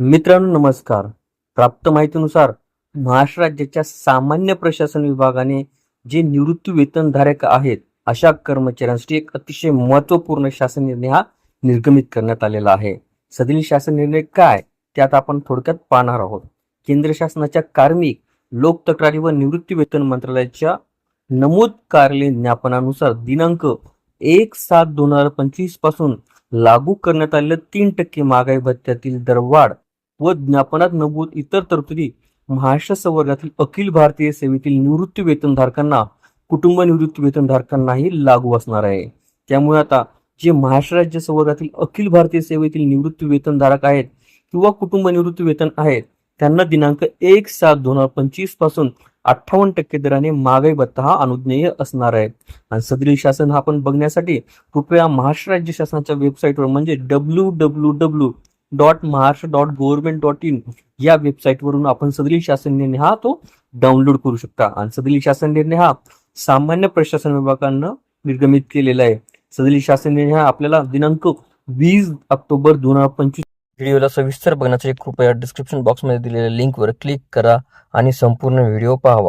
मित्रांनो नमस्कार. प्राप्त माहितीनुसार महाराष्ट्र राज्याच्या सामान्य प्रशासन विभागाने जे निवृत्ती वेतनधारक आहेत अशा कर्मचाऱ्यांसाठी एक अतिशय महत्त्वपूर्ण शासन निर्णय हा निर्गमित करण्यात आलेला आहे. सदरील शासन निर्णय काय त्यात आपण थोडक्यात पाहणार आहोत. केंद्र शासनाच्या कार्मिक लोक तक्रारी व निवृत्ती वेतन मंत्रालयाच्या नमूद कार्यालयीन ज्ञापनानुसार दिनांक एक सात दोन हजार पंचवीसपासून लागू करण्यात आलेल्या तीन टक्के महागाई भत्त्यातील दरवाढ व ज्ञापनात नमूद इतर तरतुदी महाराष्ट्र संवर्गातील अखिल भारतीय सेवेतील निवृत्ती वेतनधारकांना कुटुंब निवृत्ती वेतनधारकांनाही लागू असणार आहे. त्यामुळे आता जे महाराष्ट्र राज्य संवर्गातील अखिल भारतीय सेवेतील निवृत्ती वेतनधारक आहेत किंवा कुटुंब निवृत्ती वेतन आहेत त्यांना दिनांक एक सात दोन हजार पंचवीसपासून अठ्ठावन्न टक्के दराने महागाई भत्ता हा अनुज्ञेय असणार आहे. आणि सदरील शासन हा आपण बघण्यासाठी कृपया महाराष्ट्र राज्य शासनाच्या वेबसाईटवर म्हणजे W W W dot Maharashtra dot government dot in या वेबसाईटवरून आपण सदरी शासन निर्णय हा तो डाउनलोड करू शकता. आणि सदरी शासन निर्णय हा सामान्य प्रशासन विभागानं निर्गमित केलेला आहे. सदरी शासन निर्णय हा आपल्याला दिनांक वीस ऑक्टोबर दोन हजार पंचवीस व्हिडिओला सविस्तर बघण्यासाठी कृपया डिस्क्रिप्शन बॉक्समध्ये दिलेल्या लिंकवर क्लिक करा आणि संपूर्ण व्हिडिओ पाहावा.